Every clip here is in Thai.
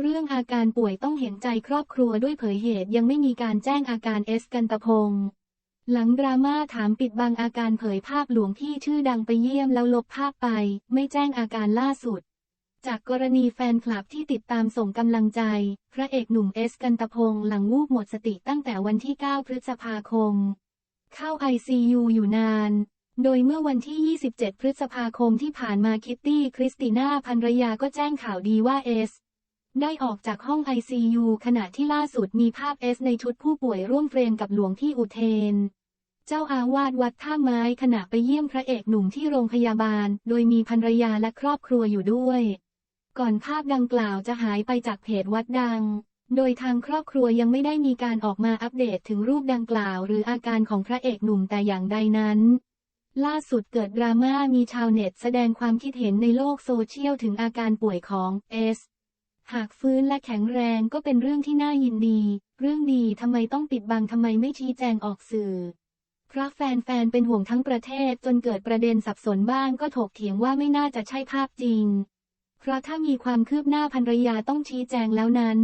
เรื่องอาการป่วยต้องเห็นใจครอบครัวด้วยเผยเหตุยังไม่มีการแจ้งอาการเอสกันตพงศ์หลังดราม่าถามปิดบังอาการเผยภาพหลวงพี่ชื่อดังไปเยี่ยมแล้วลบภาพไป ไม่แจ้งอาการล่าสุด จากกรณีแฟนคลับที่ติดตามส่งกำลังใจ พระเอกหนุ่มเอสกันตพงศ์หลังวูบหมดสติตั้งแต่วันที่ 9 พฤษภาคม เข้า ICU อยู่นานโดยเมื่อวันที่ 27 พฤษภาคมที่ผ่านมาคิตตี้ คริสติน่าภรรยาก็แจ้งข่าวดีว่าเอส ได้ออกจากห้อง ICU ขณะที่ล่าสุดมีภาพเอสในชุดผู้ป่วยร่วมเฟรมกับหลวงพี่อุเทน เจ้าอาวาสวัดท่าไม้ขณะไปเยี่ยมพระเอกหนุ่มที่โรงพยาบาล โดยมีภรรยาและครอบครัวอยู่ด้วย ก่อนภาพดังกล่าวจะหายไปจากเพจวัดดัง โดยทางครอบครัวยังไม่ได้มีการออกมาอัปเดตถึงรูปดังกล่าว หรืออาการของพระเอกหนุ่มแต่อย่างใดนั้นล่าสุดเกิดดราม่ามีชาวเน็ตแสดงความคิดเห็นในโลกโซเชียลถึงอาการป่วยของเอส หากฟื้นและแข็งแรงก็เป็นเรื่องที่น่ายินดี เรื่องดีทำไมต้องปิดบังทำไมไม่ชี้แจงออกสื่อเพราะแฟนๆเป็นห่วงทั้งประเทศจนเกิดประเด็นสับสนบ้างก็ถกเถียงว่าไม่น่าจะใช่ภาพจริง เพราะถ้ามีความคืบหน้าภรรยาต้องชี้แจงแล้วนั้น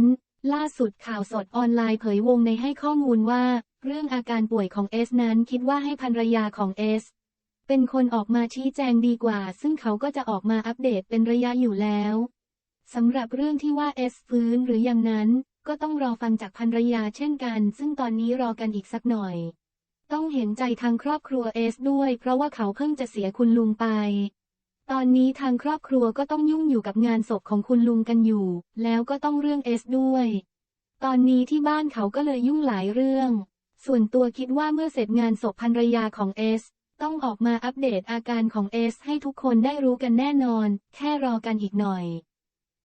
ล่าสุดข่าวสดออนไลน์เผยวงในให้ข้อมูลว่า เรื่องอาการป่วยของเอสนั้นคิดว่าให้ภรรยาของเอสเป็นคนออกมาชี้แจงดีกว่า ซึ่งเขาก็จะออกมาอัปเดตเป็นระยะอยู่แล้ว สำหรับเรื่องที่ว่าเอสฟื้นหรือยังนั้น ก็ต้องรอฟังจากภรรยาเช่นกัน ซึ่งตอนนี้รอกันอีกสักหน่อย ต้องเห็นใจทางครอบครัวเอสด้วย เพราะว่าเขาเพิ่งจะเสียคุณลุงไป ตอนนี้ทางครอบครัวก็ต้องยุ่งอยู่กับงานศพของคุณลุงกันอยู่ แล้วก็ต้องเรื่องเอสด้วย ตอนนี้ที่บ้านเขาก็เลยยุ่งหลายเรื่อง ส่วนตัวคิดว่าเมื่อเสร็จงานศพภรรยาของเอสต้องออกมาอัปเดตอาการของเอสให้ทุกคนได้รู้กันแน่นอน แค่รอกันอีกหน่อย